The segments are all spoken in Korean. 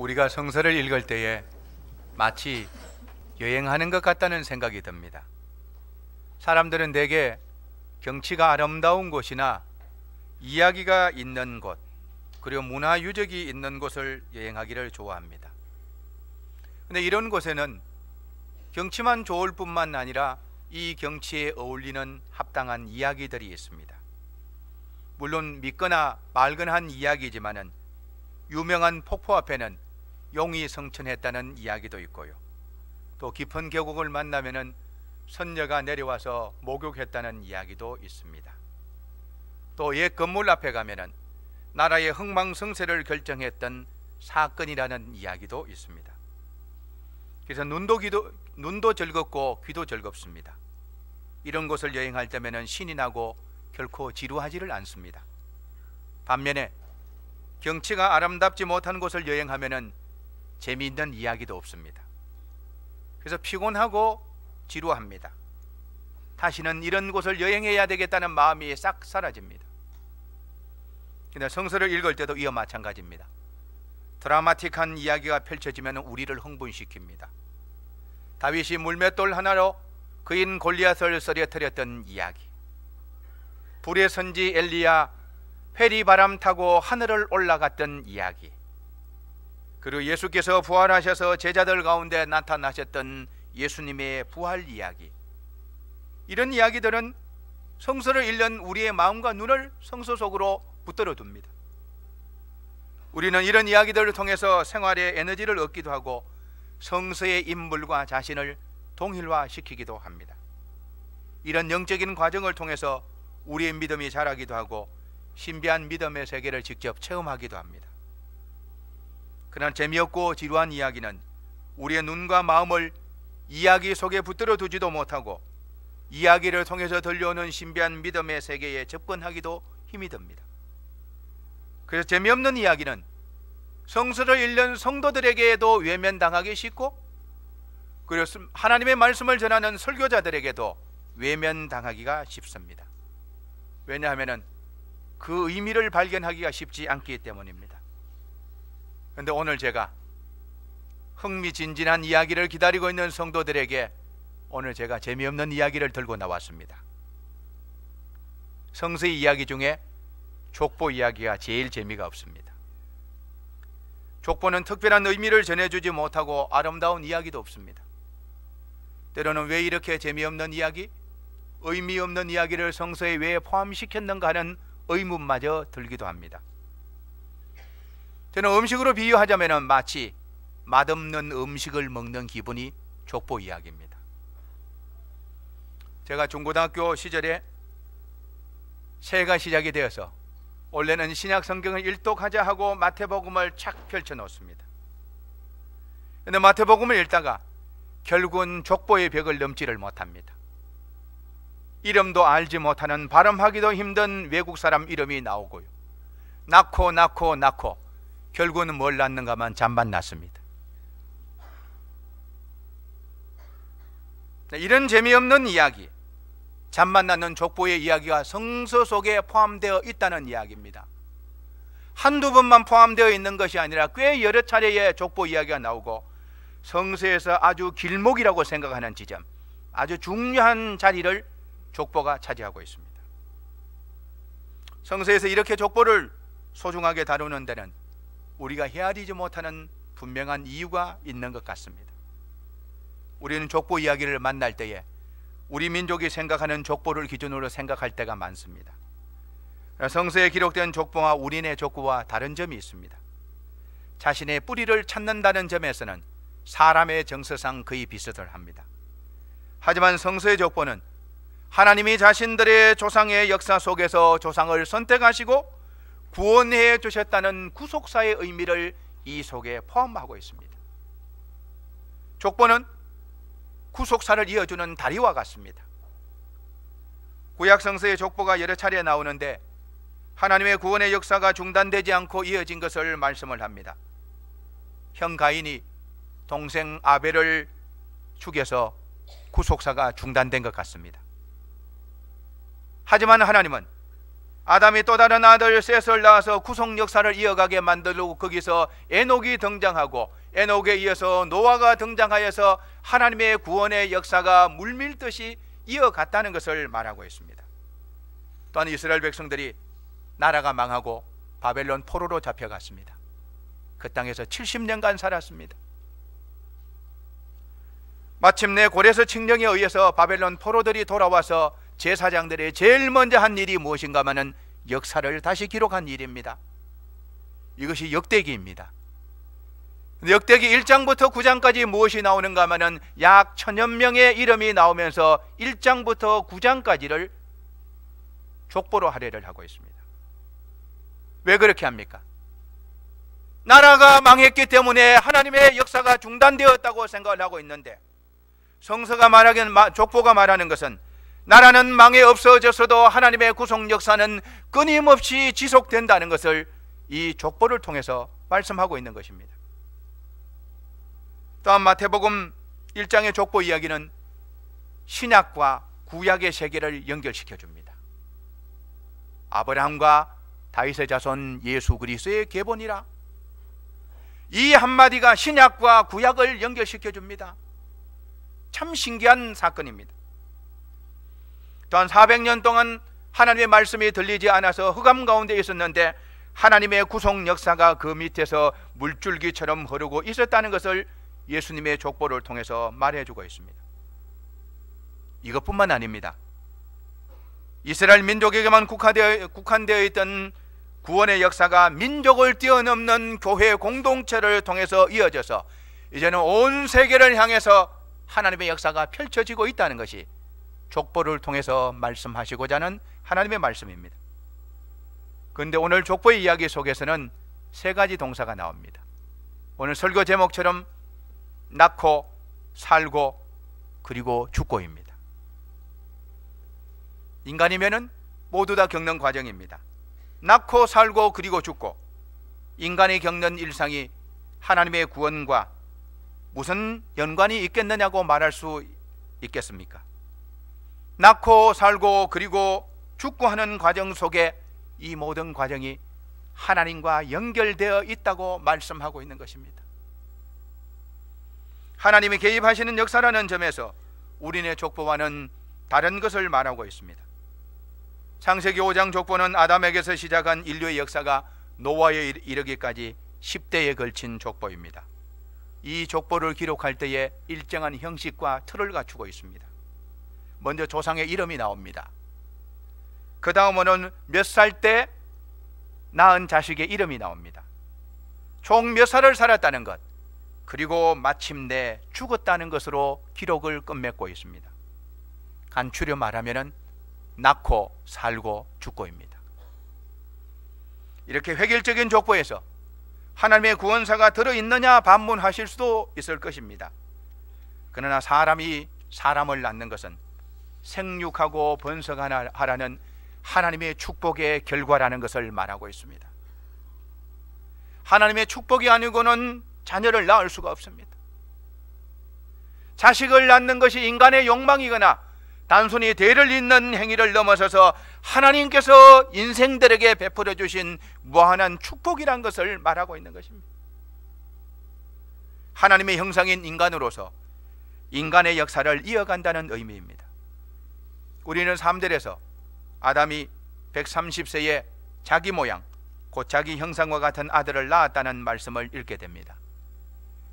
우리가 성서를 읽을 때에 마치 여행하는 것 같다는 생각이 듭니다. 사람들은 대개 경치가 아름다운 곳이나 이야기가 있는 곳, 그리고 문화 유적이 있는 곳을 여행하기를 좋아합니다. 근데 이런 곳에는 경치만 좋을 뿐만 아니라 이 경치에 어울리는 합당한 이야기들이 있습니다. 물론 믿거나 말거나 이야기지만은 유명한 폭포 앞에는 용이 성천했다는 이야기도 있고요. 또 깊은 계곡을 만나면은 선녀가 내려와서 목욕했다는 이야기도 있습니다. 또 옛 건물 앞에 가면은 나라의 흥망성쇠를 결정했던 사건이라는 이야기도 있습니다. 그래서 눈도 귀도 눈도 즐겁고 귀도 즐겁습니다. 이런 곳을 여행할 때면은 신이 나고 결코 지루하지를 않습니다. 반면에 경치가 아름답지 못한 곳을 여행하면은 재미있는 이야기도 없습니다. 그래서 피곤하고 지루합니다. 다시는 이런 곳을 여행해야 되겠다는 마음이 싹 사라집니다. 근데 성서를 읽을 때도 이와 마찬가지입니다. 드라마틱한 이야기가 펼쳐지면 우리를 흥분시킵니다. 다윗이 물맷돌 하나로 그인 골리앗을 쓰러뜨렸던 이야기. 불의 선지 엘리야 회리 바람 타고 하늘을 올라갔던 이야기. 그리고 예수께서 부활하셔서 제자들 가운데 나타나셨던 예수님의 부활 이야기. 이런 이야기들은 성서를 읽는 우리의 마음과 눈을 성서 속으로 붙들어 둡니다. 우리는 이런 이야기들을 통해서 생활의 에너지를 얻기도 하고 성서의 인물과 자신을 동일화시키기도 합니다. 이런 영적인 과정을 통해서 우리의 믿음이 자라기도 하고 신비한 믿음의 세계를 직접 체험하기도 합니다. 그러나 재미없고 지루한 이야기는 우리의 눈과 마음을 이야기 속에 붙들어 두지도 못하고 이야기를 통해서 들려오는 신비한 믿음의 세계에 접근하기도 힘이 듭니다. 그래서 재미없는 이야기는 성서를 읽는 성도들에게도 외면당하기 쉽고 그리고 하나님의 말씀을 전하는 설교자들에게도 외면당하기가 쉽습니다. 왜냐하면 그 의미를 발견하기가 쉽지 않기 때문입니다. 그런데 오늘 제가 흥미진진한 이야기를 기다리고 있는 성도들에게 오늘 제가 재미없는 이야기를 들고 나왔습니다. 성서의 이야기 중에 족보 이야기가 제일 재미가 없습니다. 족보는 특별한 의미를 전해주지 못하고 아름다운 이야기도 없습니다. 때로는 왜 이렇게 재미없는 이야기, 의미 없는 이야기를 성서에 왜 포함시켰는가 하는 의문마저 들기도 합니다. 저는 음식으로 비유하자면 마치 맛없는 음식을 먹는 기분이 족보 이야기입니다. 제가 중고등학교 시절에 새해가 시작이 되어서 원래는 신약 성경을 일독하자 하고 마태복음을 착 펼쳐 놓습니다. 근데 마태복음을 읽다가 결국은 족보의 벽을 넘지를 못합니다. 이름도 알지 못하는 발음하기도 힘든 외국 사람 이름이 나오고요. 낳고 낳고 낳고 결국은 뭘 낳는가만 잠만 났습니다. 네, 이런 재미없는 이야기, 잠만 낳는 족보의 이야기가 성서 속에 포함되어 있다는 이야기입니다. 한두 번만 포함되어 있는 것이 아니라 꽤 여러 차례의 족보 이야기가 나오고 성서에서 아주 길목이라고 생각하는 지점, 아주 중요한 자리를 족보가 차지하고 있습니다. 성서에서 이렇게 족보를 소중하게 다루는 데는 우리가 헤아리지 못하는 분명한 이유가 있는 것 같습니다. 우리는 족보 이야기를 만날 때에 우리 민족이 생각하는 족보를 기준으로 생각할 때가 많습니다. 성서에 기록된 족보와 우리네 족보와 다른 점이 있습니다. 자신의 뿌리를 찾는다는 점에서는 사람의 정서상 거의 비슷을 합니다. 하지만 성서의 족보는 하나님이 자신들의 조상의 역사 속에서 조상을 선택하시고 구원해 주셨다는 구속사의 의미를 이 속에 포함하고 있습니다. 족보는 구속사를 이어주는 다리와 같습니다. 구약 성서의 족보가 여러 차례 나오는데 하나님의 구원의 역사가 중단되지 않고 이어진 것을 말씀을 합니다. 형 가인이 동생 아벨을 죽여서 구속사가 중단된 것 같습니다. 하지만 하나님은 아담이 또 다른 아들 셋을 낳아서 구속 역사를 이어가게 만들고 거기서 에녹이 등장하고 에녹에 이어서 노아가 등장하여서 하나님의 구원의 역사가 물밀듯이 이어갔다는 것을 말하고 있습니다. 또한 이스라엘 백성들이 나라가 망하고 바벨론 포로로 잡혀갔습니다. 그 땅에서 70년간 살았습니다. 마침내 고레스 칙령에 의해서 바벨론 포로들이 돌아와서 제사장들이 제일 먼저 한 일이 무엇인가 하면 역사를 다시 기록한 일입니다. 이것이 역대기입니다. 역대기 1장부터 9장까지 무엇이 나오는가 하면 약 천여 명의 이름이 나오면서 1장부터 9장까지를 족보로 할애를 하고 있습니다. 왜 그렇게 합니까? 나라가 망했기 때문에 하나님의 역사가 중단되었다고 생각을 하고 있는데 성서가 말하기는 족보가 말하는 것은 나라는 망해 없어졌어도 하나님의 구속 역사는 끊임없이 지속된다는 것을 이 족보를 통해서 말씀하고 있는 것입니다. 또한 마태복음 1장의 족보 이야기는 신약과 구약의 세계를 연결시켜 줍니다. 아브라함과 다윗의 자손 예수 그리스도의 계본이라 이 한마디가 신약과 구약을 연결시켜 줍니다. 참 신기한 사건입니다. 또한 400년 동안 하나님의 말씀이 들리지 않아서 흑암 가운데 있었는데 하나님의 구속 역사가 그 밑에서 물줄기처럼 흐르고 있었다는 것을 예수님의 족보를 통해서 말해주고 있습니다. 이것뿐만 아닙니다. 이스라엘 민족에게만 국한되어, 국한되어 있던 구원의 역사가 민족을 뛰어넘는 교회 공동체를 통해서 이어져서 이제는 온 세계를 향해서 하나님의 역사가 펼쳐지고 있다는 것이 족보를 통해서 말씀하시고자 하는 하나님의 말씀입니다. 그런데 오늘 족보의 이야기 속에서는 세 가지 동사가 나옵니다. 오늘 설교 제목처럼 낳고 살고 그리고 죽고입니다. 인간이면은 모두 다 겪는 과정입니다. 낳고 살고 그리고 죽고 인간이 겪는 일상이 하나님의 구원과 무슨 연관이 있겠느냐고 말할 수 있겠습니까? 낳고 살고 그리고 죽고 하는 과정 속에 이 모든 과정이 하나님과 연결되어 있다고 말씀하고 있는 것입니다. 하나님이 개입하시는 역사라는 점에서 우리네 족보와는 다른 것을 말하고 있습니다. 창세기 5장 족보는 아담에게서 시작한 인류의 역사가 노아에 이르기까지 10대에 걸친 족보입니다. 이 족보를 기록할 때에 일정한 형식과 틀을 갖추고 있습니다. 먼저 조상의 이름이 나옵니다. 그 다음으로는 몇 살 때 낳은 자식의 이름이 나옵니다. 총 몇 살을 살았다는 것, 그리고 마침내 죽었다는 것으로 기록을 끝맺고 있습니다. 간추려 말하면 낳고 살고 죽고입니다. 이렇게 획일적인 족보에서 하나님의 구원사가 들어있느냐 반문하실 수도 있을 것입니다. 그러나 사람이 사람을 낳는 것은 생육하고 번성하라는 하나님의 축복의 결과라는 것을 말하고 있습니다. 하나님의 축복이 아니고는 자녀를 낳을 수가 없습니다. 자식을 낳는 것이 인간의 욕망이거나 단순히 대를 잇는 행위를 넘어서서 하나님께서 인생들에게 베풀어 주신 무한한 축복이란 것을 말하고 있는 것입니다. 하나님의 형상인 인간으로서 인간의 역사를 이어간다는 의미입니다. 우리는 삶들에서 아담이 130세에 자기 모양, 곧 자기 형상과 같은 아들을 낳았다는 말씀을 읽게 됩니다.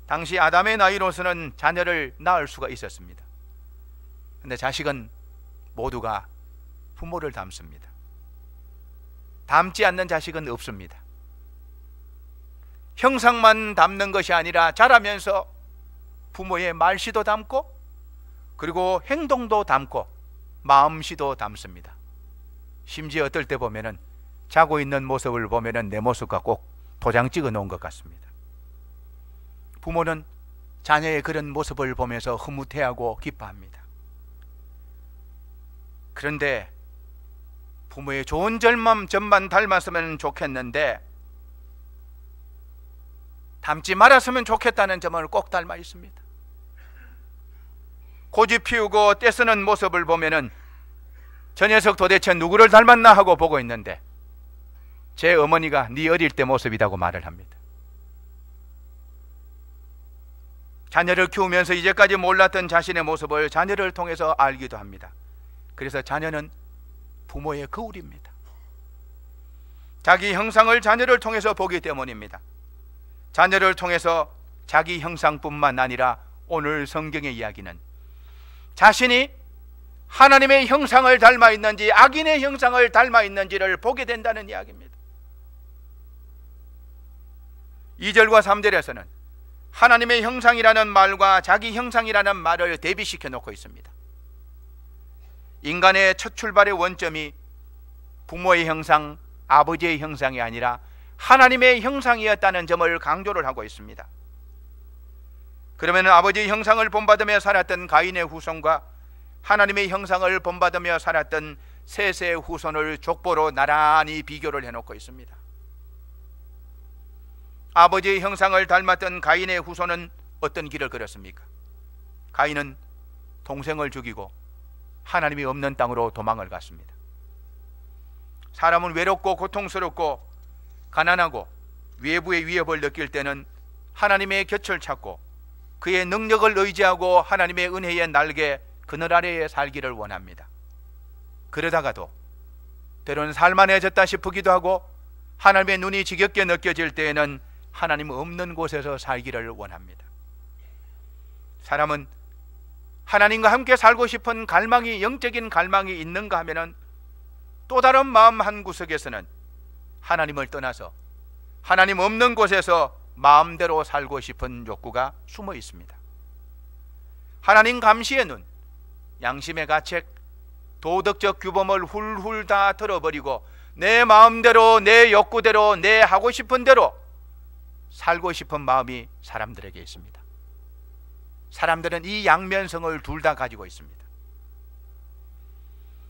당시 아담의 나이로서는 자녀를 낳을 수가 있었습니다. 근데 자식은 모두가 부모를 닮습니다. 닮지 않는 자식은 없습니다. 형상만 닮는 것이 아니라 자라면서 부모의 말씨도 닮고 그리고 행동도 닮고 마음씨도 닮습니다. 심지어 어떨 때 보면은 자고 있는 모습을 보면은 내 모습과 꼭 도장 찍어 놓은 것 같습니다. 부모는 자녀의 그런 모습을 보면서 흐뭇해하고 기뻐합니다. 그런데 부모의 좋은 점만, 점만 닮았으면 좋겠는데 닮지 말았으면 좋겠다는 점을 꼭 닮아 있습니다. 고집 피우고 떼쓰는 모습을 보면은 저 녀석 도대체 누구를 닮았나 하고 보고 있는데 제 어머니가 네 어릴 때 모습이라고 말을 합니다. 자녀를 키우면서 이제까지 몰랐던 자신의 모습을 자녀를 통해서 알기도 합니다. 그래서 자녀는 부모의 거울입니다. 자기 형상을 자녀를 통해서 보기 때문입니다. 자녀를 통해서 자기 형상뿐만 아니라 오늘 성경의 이야기는 자신이 하나님의 형상을 닮아 있는지 악인의 형상을 닮아 있는지를 보게 된다는 이야기입니다. 2절과 3절에서는 하나님의 형상이라는 말과 자기 형상이라는 말을 대비시켜 놓고 있습니다. 인간의 첫 출발의 원점이 부모의 형상, 아버지의 형상이 아니라 하나님의 형상이었다는 점을 강조를 하고 있습니다. 그러면 아버지의 형상을 본받으며 살았던 가인의 후손과 하나님의 형상을 본받으며 살았던 셋의 후손을 족보로 나란히 비교를 해놓고 있습니다. 아버지의 형상을 닮았던 가인의 후손은 어떤 길을 걸었습니까? 가인은 동생을 죽이고 하나님이 없는 땅으로 도망을 갔습니다. 사람은 외롭고 고통스럽고 가난하고 외부의 위협을 느낄 때는 하나님의 곁을 찾고 그의 능력을 의지하고 하나님의 은혜의 날개 그늘 아래에 살기를 원합니다. 그러다가도 때로는 살만해졌다 싶기도 하고 하나님의 눈이 지겹게 느껴질 때에는 하나님 없는 곳에서 살기를 원합니다. 사람은 하나님과 함께 살고 싶은 갈망이 영적인 갈망이 있는가 하면은 또 다른 마음 한 구석에서는 하나님을 떠나서 하나님 없는 곳에서 마음대로 살고 싶은 욕구가 숨어 있습니다. 하나님 감시의 눈, 양심의 가책, 도덕적 규범을 훌훌 다 들어버리고 내 마음대로 내 욕구대로 내 하고 싶은 대로 살고 싶은 마음이 사람들에게 있습니다. 사람들은 이 양면성을 둘 다 가지고 있습니다.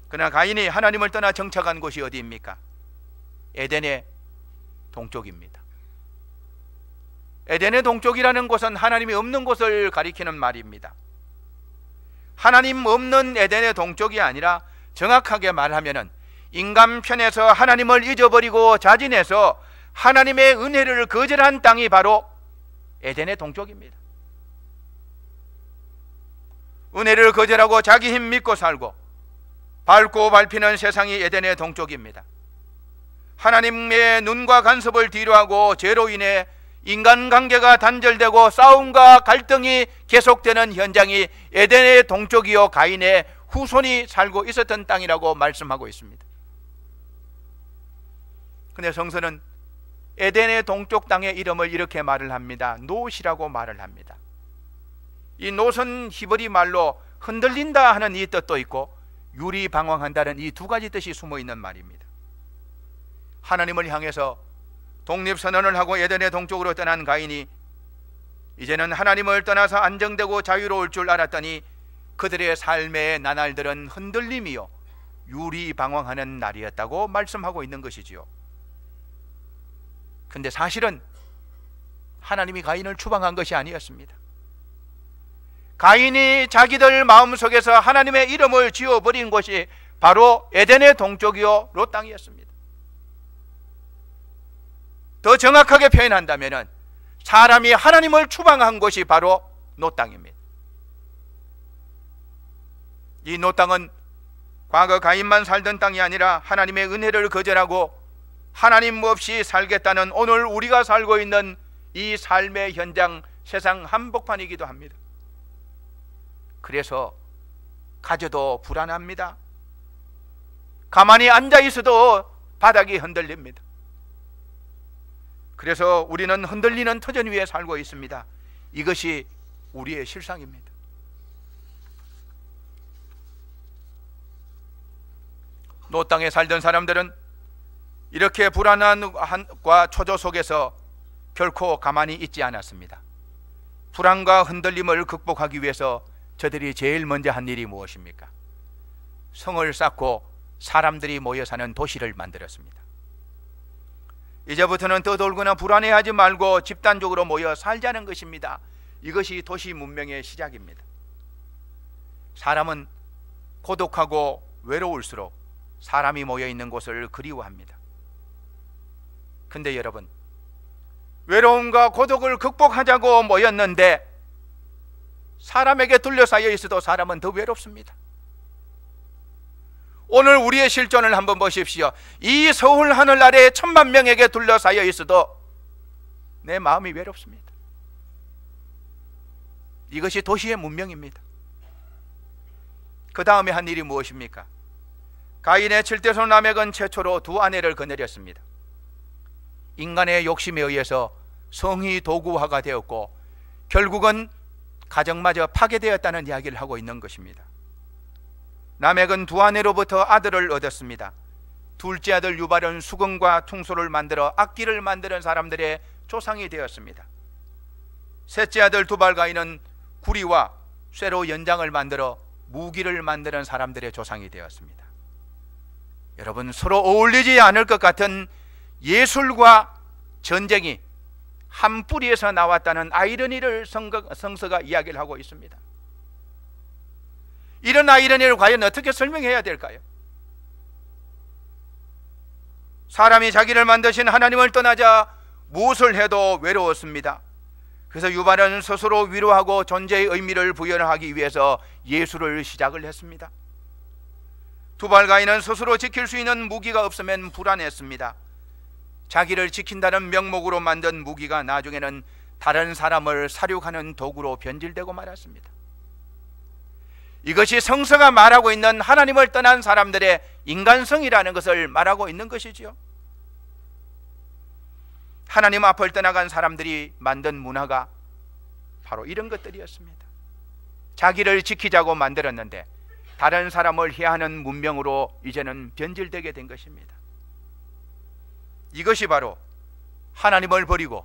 그러나 가인이 하나님을 떠나 정착한 곳이 어디입니까? 에덴의 동쪽입니다. 에덴의 동쪽이라는 곳은 하나님이 없는 곳을 가리키는 말입니다. 하나님 없는 에덴의 동쪽이 아니라 정확하게 말하면은 인간 편에서 하나님을 잊어버리고 자진해서 하나님의 은혜를 거절한 땅이 바로 에덴의 동쪽입니다. 은혜를 거절하고 자기 힘 믿고 살고 밝고 밟히는 세상이 에덴의 동쪽입니다. 하나님의 눈과 간섭을 뒤로하고 죄로 인해 인간관계가 단절되고 싸움과 갈등이 계속되는 현장이 에덴의 동쪽이요 가인의 후손이 살고 있었던 땅이라고 말씀하고 있습니다. 근데 성서는 에덴의 동쪽 땅의 이름을 이렇게 말을 합니다. 노시라고 말을 합니다. 이 노선 히브리 말로 흔들린다 하는 이 뜻도 있고 유리 방황한다는 이 두 가지 뜻이 숨어 있는 말입니다. 하나님을 향해서 독립 선언을 하고 에덴의 동쪽으로 떠난 가인이 이제는 하나님을 떠나서 안정되고 자유로울 줄 알았더니 그들의 삶의 나날들은 흔들림이요 유리 방황하는 날이었다고 말씀하고 있는 것이지요. 근데 사실은 하나님이 가인을 추방한 것이 아니었습니다. 가인이 자기들 마음속에서 하나님의 이름을 지어버린 곳이 바로 에덴의 동쪽이요 롯 땅이었습니다. 더 정확하게 표현한다면 사람이 하나님을 추방한 곳이 바로 노 땅입니다. 이 노 땅은 과거 가인만 살던 땅이 아니라 하나님의 은혜를 거절하고 하나님 없이 살겠다는 오늘 우리가 살고 있는 이 삶의 현장 세상 한복판이기도 합니다. 그래서 가져도 불안합니다. 가만히 앉아 있어도 바닥이 흔들립니다. 그래서 우리는 흔들리는 터전 위에 살고 있습니다. 이것이 우리의 실상입니다. 노 땅에 살던 사람들은 이렇게 불안함과 초조 속에서 결코 가만히 있지 않았습니다. 불안과 흔들림을 극복하기 위해서 저들이 제일 먼저 한 일이 무엇입니까? 성을 쌓고 사람들이 모여 사는 도시를 만들었습니다. 이제부터는 떠돌거나 불안해하지 말고 집단적으로 모여 살자는 것입니다. 이것이 도시 문명의 시작입니다. 사람은 고독하고 외로울수록 사람이 모여 있는 곳을 그리워합니다. 근데 여러분, 외로움과 고독을 극복하자고 모였는데 사람에게 둘러싸여 있어도 사람은 더 외롭습니다. 오늘 우리의 실존을 한번 보십시오. 이 서울 하늘 아래 천만 명에게 둘러싸여 있어도 내 마음이 외롭습니다. 이것이 도시의 문명입니다. 그 다음에 한 일이 무엇입니까? 가인의 칠대손 라멕은 최초로 두 아내를 거느렸습니다. 인간의 욕심에 의해서 성이 도구화가 되었고 결국은 가정마저 파괴되었다는 이야기를 하고 있는 것입니다. 남액은 두 아내로부터 아들을 얻었습니다. 둘째 아들 유발은 수건과 퉁소를 만들어 악기를 만드는 사람들의 조상이 되었습니다. 셋째 아들 두발가인은 구리와 쇠로 연장을 만들어 무기를 만드는 사람들의 조상이 되었습니다. 여러분 서로 어울리지 않을 것 같은 예술과 전쟁이 한 뿌리에서 나왔다는 아이러니를 성서가 이야기를 하고 있습니다. 이런 아이러니를 과연 어떻게 설명해야 될까요? 사람이 자기를 만드신 하나님을 떠나자 무엇을 해도 외로웠습니다. 그래서 유발은 스스로 위로하고 존재의 의미를 부여하기 위해서 예수를 시작을 했습니다. 두발가인은 스스로 지킬 수 있는 무기가 없으면 불안했습니다. 자기를 지킨다는 명목으로 만든 무기가 나중에는 다른 사람을 사륙하는 도구로 변질되고 말았습니다. 이것이 성서가 말하고 있는 하나님을 떠난 사람들의 인간성이라는 것을 말하고 있는 것이지요. 하나님 앞을 떠나간 사람들이 만든 문화가 바로 이런 것들이었습니다. 자기를 지키자고 만들었는데 다른 사람을 해하는 문명으로 이제는 변질되게 된 것입니다. 이것이 바로 하나님을 버리고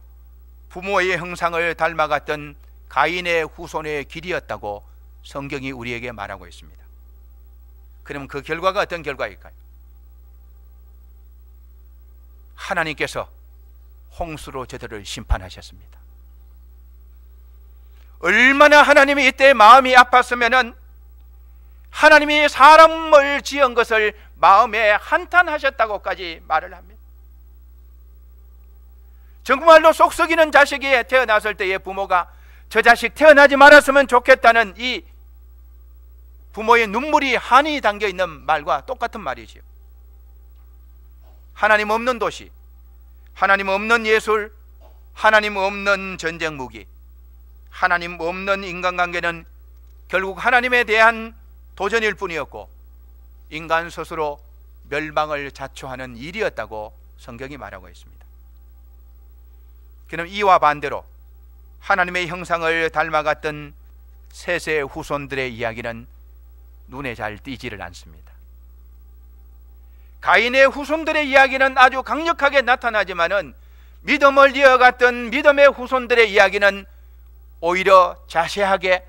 부모의 형상을 닮아갔던 가인의 후손의 길이었다고 성경이 우리에게 말하고 있습니다. 그럼 그 결과가 어떤 결과일까요? 하나님께서 홍수로 저들을 심판하셨습니다. 얼마나 하나님이 이때 마음이 아팠으면은 하나님이 사람을 지은 것을 마음에 한탄하셨다고까지 말을 합니다. 정말로 속 썩이는 자식이 태어났을 때의 부모가 저 자식 태어나지 말았으면 좋겠다는 이 부모의 눈물이 한이 담겨 있는 말과 똑같은 말이지요. 하나님 없는 도시, 하나님 없는 예술, 하나님 없는 전쟁 무기, 하나님 없는 인간관계는 결국 하나님에 대한 도전일 뿐이었고 인간 스스로 멸망을 자초하는 일이었다고 성경이 말하고 있습니다. 그럼 이와 반대로 하나님의 형상을 닮아갔던 셋의 후손들의 이야기는 눈에 잘 띄지를 않습니다. 가인의 후손들의 이야기는 아주 강력하게 나타나지만은 믿음을 이어갔던 믿음의 후손들의 이야기는 오히려 자세하게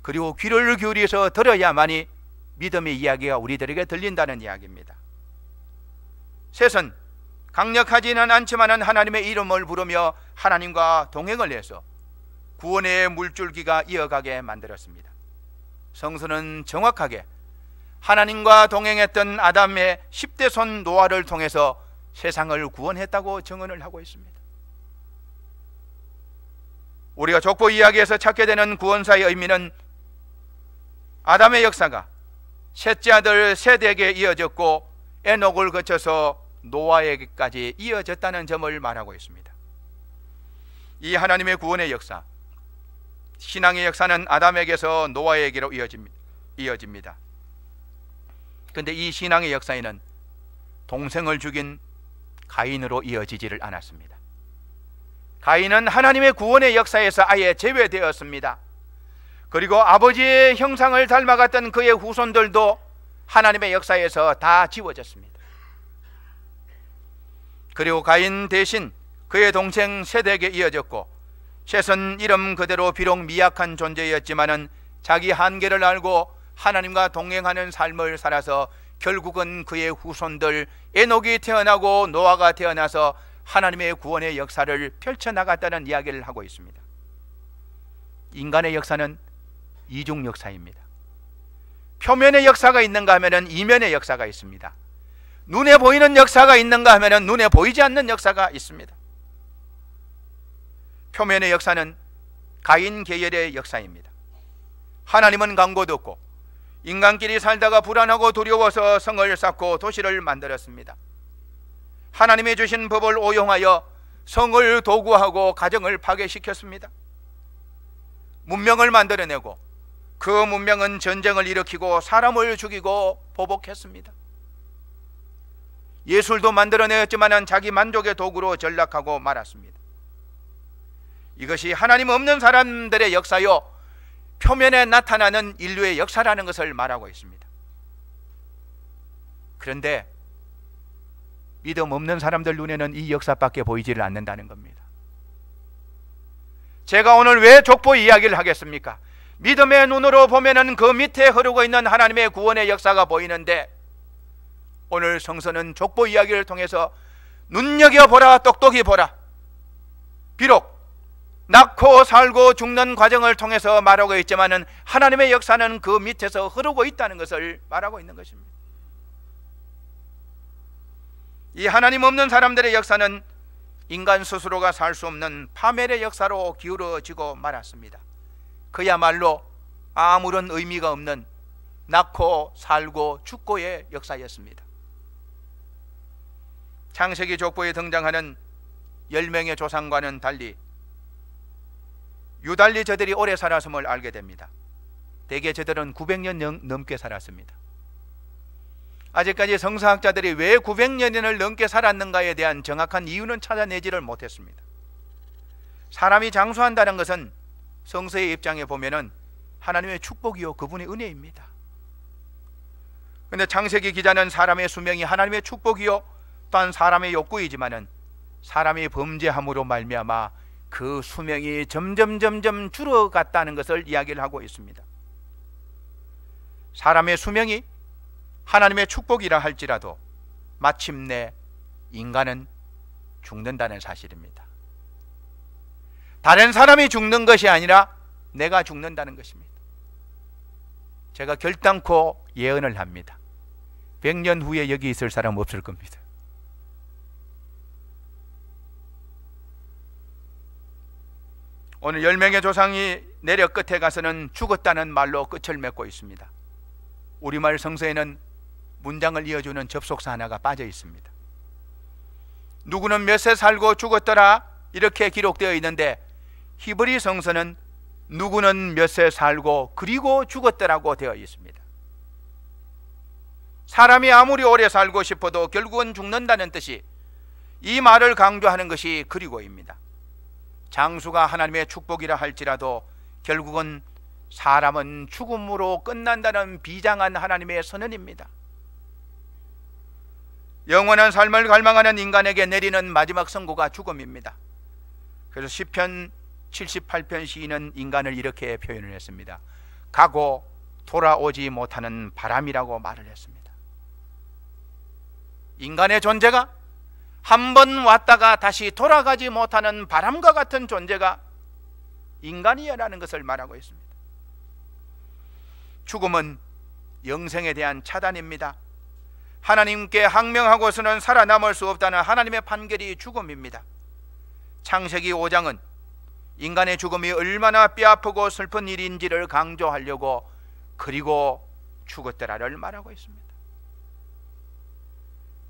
그리고 귀를 기울여서 들어야만이 믿음의 이야기가 우리들에게 들린다는 이야기입니다. 셋은 강력하지는 않지만 하나님의 이름을 부르며 하나님과 동행을 해서 구원의 물줄기가 이어가게 만들었습니다. 성서는 정확하게 하나님과 동행했던 아담의 10대 손 노아를 통해서 세상을 구원했다고 증언을 하고 있습니다. 우리가 족보 이야기에서 찾게 되는 구원사의 의미는 아담의 역사가 셋째 아들 세대에게 이어졌고 에녹을 거쳐서 노아에게까지 이어졌다는 점을 말하고 있습니다. 이 하나님의 구원의 역사, 신앙의 역사는 아담에게서 노아에게로 이어집니다. 그런데 이 신앙의 역사에는 동생을 죽인 가인으로 이어지지를 않았습니다. 가인은 하나님의 구원의 역사에서 아예 제외되었습니다. 그리고 아버지의 형상을 닮아갔던 그의 후손들도 하나님의 역사에서 다 지워졌습니다. 그리고 가인 대신 그의 동생 셋에게 이어졌고 셋은 이름 그대로 비록 미약한 존재였지만은 자기 한계를 알고 하나님과 동행하는 삶을 살아서 결국은 그의 후손들 에녹이 태어나고 노아가 태어나서 하나님의 구원의 역사를 펼쳐 나갔다는 이야기를 하고 있습니다. 인간의 역사는 이중 역사입니다. 표면의 역사가 있는가 하면 이면의 역사가 있습니다. 눈에 보이는 역사가 있는가 하면 눈에 보이지 않는 역사가 있습니다. 표면의 역사는 가인 계열의 역사입니다. 하나님은 강고도 없고 인간끼리 살다가 불안하고 두려워서 성을 쌓고 도시를 만들었습니다. 하나님이 주신 법을 오용하여 성을 도구하고 가정을 파괴시켰습니다. 문명을 만들어내고 그 문명은 전쟁을 일으키고 사람을 죽이고 보복했습니다. 예술도 만들어내었지만 자기 만족의 도구로 전락하고 말았습니다. 이것이 하나님 없는 사람들의 역사요 표면에 나타나는 인류의 역사라는 것을 말하고 있습니다. 그런데 믿음 없는 사람들 눈에는 이 역사밖에 보이지를 않는다는 겁니다. 제가 오늘 왜 족보 이야기를 하겠습니까? 믿음의 눈으로 보면은 그 밑에 흐르고 있는 하나님의 구원의 역사가 보이는데 오늘 성서는 족보 이야기를 통해서 눈여겨 보라 똑똑히 보라. 비록 낳고 살고 죽는 과정을 통해서 말하고 있지만은 하나님의 역사는 그 밑에서 흐르고 있다는 것을 말하고 있는 것입니다. 이 하나님 없는 사람들의 역사는 인간 스스로가 살 수 없는 파멸의 역사로 기울어지고 말았습니다. 그야말로 아무런 의미가 없는 낳고 살고 죽고의 역사였습니다. 창세기 족보에 등장하는 10명의 조상과는 달리 유달리 저들이 오래 살았음을 알게 됩니다. 대개 저들은 900년 넘게 살았습니다. 아직까지 성사학자들이 왜 900년을 넘게 살았는가에 대한 정확한 이유는 찾아내지를 못했습니다. 사람이 장수한다는 것은 성서의 입장에 보면은 하나님의 축복이요 그분의 은혜입니다. 근데 창세기 기자는 사람의 수명이 하나님의 축복이요 또한 사람의 욕구이지만은 사람이 범죄함으로 말미암아 그 수명이 점점 점점 줄어갔다는 것을 이야기를 하고 있습니다. 사람의 수명이 하나님의 축복이라 할지라도 마침내 인간은 죽는다는 사실입니다. 다른 사람이 죽는 것이 아니라 내가 죽는다는 것입니다. 제가 결단코 예언을 합니다. 100년 후에 여기 있을 사람 없을 겁니다. 오늘 열명의 조상이 내려 끝에 가서는 죽었다는 말로 끝을 맺고 있습니다. 우리말 성서에는 문장을 이어주는 접속사 하나가 빠져 있습니다. 누구는 몇 세 살고 죽었더라 이렇게 기록되어 있는데 히브리 성서는 누구는 몇 세 살고 그리고 죽었더라고 되어 있습니다. 사람이 아무리 오래 살고 싶어도 결국은 죽는다는 뜻이 이 말을 강조하는 것이 그리고입니다. 장수가 하나님의 축복이라 할지라도 결국은 사람은 죽음으로 끝난다는 비장한 하나님의 선언입니다. 영원한 삶을 갈망하는 인간에게 내리는 마지막 선고가 죽음입니다. 그래서 시편 78편 시인은 인간을 이렇게 표현을 했습니다. 가고 돌아오지 못하는 바람이라고 말을 했습니다. 인간의 존재가 한 번 왔다가 다시 돌아가지 못하는 바람과 같은 존재가 인간이야라는 것을 말하고 있습니다. 죽음은 영생에 대한 차단입니다. 하나님께 항명하고서는 살아남을 수 없다는 하나님의 판결이 죽음입니다. 창세기 5장은 인간의 죽음이 얼마나 뼈아프고 슬픈 일인지를 강조하려고 그리고 죽었더라를 말하고 있습니다.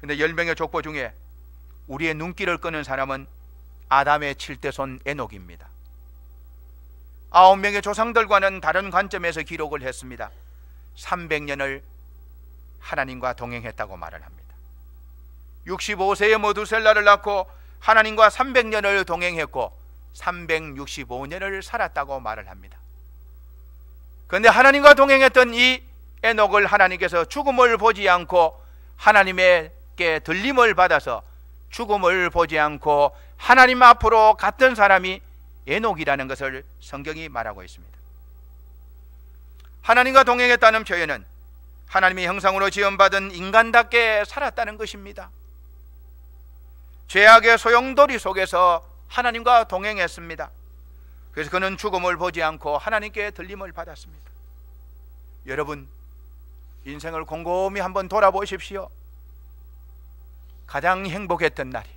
근데 열명의 족보 중에 우리의 눈길을 끄는 사람은 아담의 칠대손 에녹입니다. 아홉 명의 조상들과는 다른 관점에서 기록을 했습니다. 300년을 하나님과 동행했다고 말을 합니다. 65세에 모두셀라를 낳고 하나님과 300년을 동행했고 365년을 살았다고 말을 합니다. 그런데 하나님과 동행했던 이 에녹을 하나님께서 죽음을 보지 않고 하나님께 들림을 받아서 죽음을 보지 않고 하나님 앞으로 갔던 사람이 에녹이라는 것을 성경이 말하고 있습니다. 하나님과 동행했다는 표현은 하나님의 형상으로 지음받은 인간답게 살았다는 것입니다. 죄악의 소용돌이 속에서 하나님과 동행했습니다. 그래서 그는 죽음을 보지 않고 하나님께 들림을 받았습니다. 여러분, 인생을 곰곰이 한번 돌아보십시오. 가장 행복했던 날이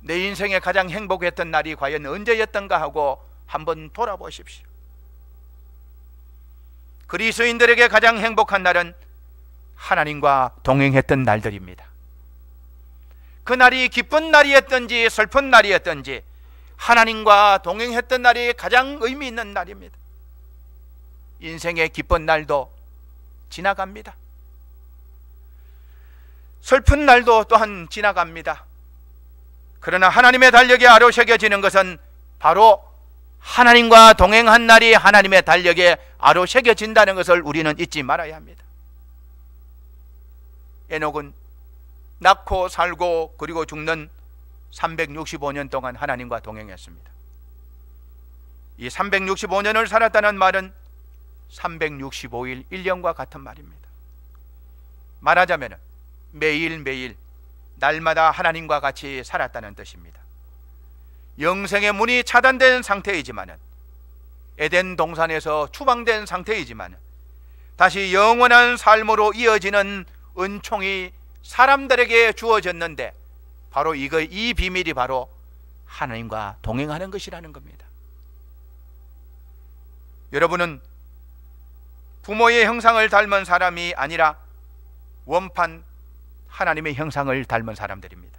내 인생에 가장 행복했던 날이 과연 언제였던가 하고 한번 돌아보십시오. 그리스인들에게 가장 행복한 날은 하나님과 동행했던 날들입니다. 그 날이 기쁜 날이었던지 슬픈 날이었던지 하나님과 동행했던 날이 가장 의미 있는 날입니다. 인생의 기쁜 날도 지나갑니다. 슬픈 날도 또한 지나갑니다. 그러나 하나님의 달력에 아로새겨지는 것은 바로 하나님과 동행한 날이 하나님의 달력에 아로새겨진다는 것을 우리는 잊지 말아야 합니다. 에녹은 낳고 살고 그리고 죽는 365년 동안 하나님과 동행했습니다. 이 365년을 살았다는 말은 365일 1년과 같은 말입니다. 말하자면 매일매일 날마다 하나님과 같이 살았다는 뜻입니다. 영생의 문이 차단된 상태이지만 에덴 동산에서 추방된 상태이지만 다시 영원한 삶으로 이어지는 은총이 사람들에게 주어졌는데 바로 이거 이 비밀이 바로 하나님과 동행하는 것이라는 겁니다. 여러분은 부모의 형상을 닮은 사람이 아니라 원판 하나님의 형상을 닮은 사람들입니다.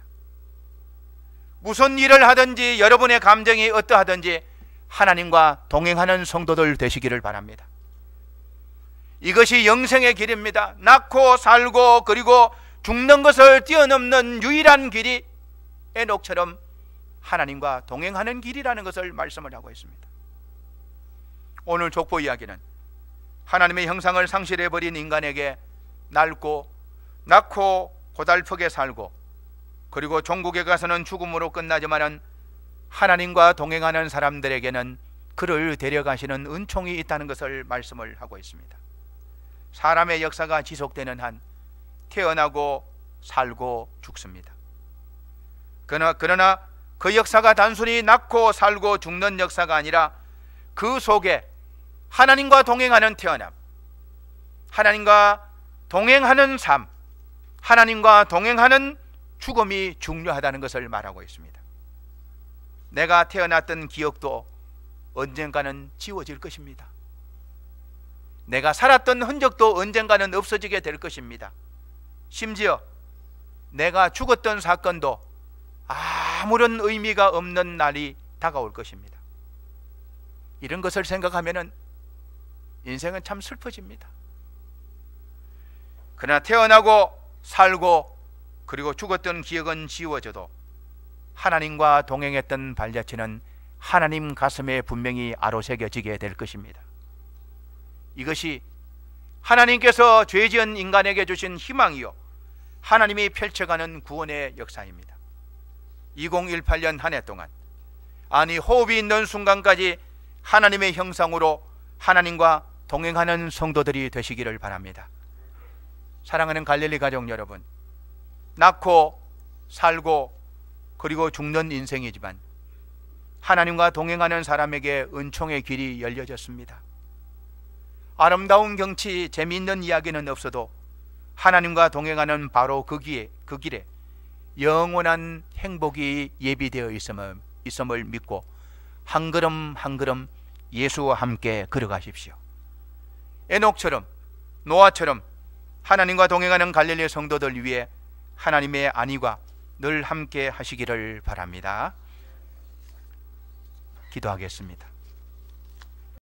무슨 일을 하든지 여러분의 감정이 어떠하든지 하나님과 동행하는 성도들 되시기를 바랍니다. 이것이 영생의 길입니다. 낳고 살고 그리고 죽는 것을 뛰어넘는 유일한 길이 에녹처럼 하나님과 동행하는 길이라는 것을 말씀을 하고 있습니다. 오늘 족보 이야기는 하나님의 형상을 상실해 버린 인간에게 낡고 낳고 고달프게 살고 그리고 종국에 가서는 죽음으로 끝나지만은 하나님과 동행하는 사람들에게는 그를 데려가시는 은총이 있다는 것을 말씀을 하고 있습니다. 사람의 역사가 지속되는 한 태어나고 살고 죽습니다. 그러나, 그러나 그 역사가 단순히 낳고 살고 죽는 역사가 아니라 그 속에 하나님과 동행하는 태어남, 하나님과 동행하는 삶, 하나님과 동행하는 죽음이 중요하다는 것을 말하고 있습니다. 내가 태어났던 기억도 언젠가는 지워질 것입니다. 내가 살았던 흔적도 언젠가는 없어지게 될 것입니다. 심지어 내가 죽었던 사건도 아무런 의미가 없는 날이 다가올 것입니다. 이런 것을 생각하면 인생은 참 슬퍼집니다. 그러나 태어나고 살고 그리고 죽었던 기억은 지워져도 하나님과 동행했던 발자취는 하나님 가슴에 분명히 아로새겨지게 될 것입니다. 이것이 하나님께서 죄 지은 인간에게 주신 희망이요 하나님이 펼쳐가는 구원의 역사입니다. 2018년 한 해 동안 아니 호흡이 있는 순간까지 하나님의 형상으로 하나님과 동행하는 성도들이 되시기를 바랍니다. 사랑하는 갈릴리 가족 여러분, 낳고 살고 그리고 죽는 인생이지만 하나님과 동행하는 사람에게 은총의 길이 열려졌습니다. 아름다운 경치, 재미있는 이야기는 없어도 하나님과 동행하는 바로 그 길에, 그 길에 영원한 행복이 예비되어 있음을, 있음을 믿고 한 걸음 한 걸음 예수와 함께 걸어가십시오. 에녹처럼 노아처럼 하나님과 동행하는 갈릴리 성도들 위해 하나님의 안위가 늘 함께 하시기를 바랍니다. 기도하겠습니다.